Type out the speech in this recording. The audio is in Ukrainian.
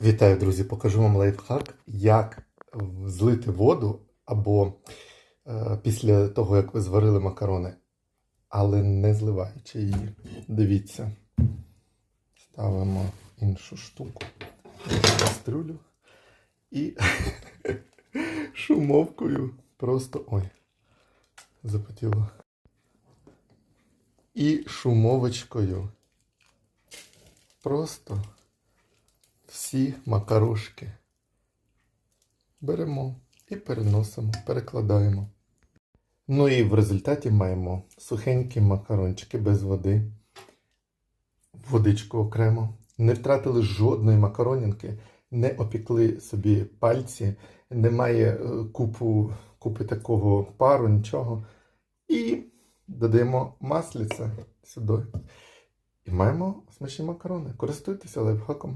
Вітаю, друзі! Покажу вам лайфхак, як злити воду або е, після того, як ви зварили макарони, але не зливаючи її. Дивіться. Ставимо іншу штуку кастрюлю і шумовкою просто. Ой, запотіло. І шумовочкою. Просто всі макарошки беремо і переносимо, перекладаємо. Ну і в результаті маємо сухенькі макарончики без води, водичку окремо. Не втратили жодної макаронінки, не опікли собі пальці, немає е, купу, купи такого пару, нічого. І додаємо масліце сюди. І маємо смачні макарони. Користуйтеся лайфхаком.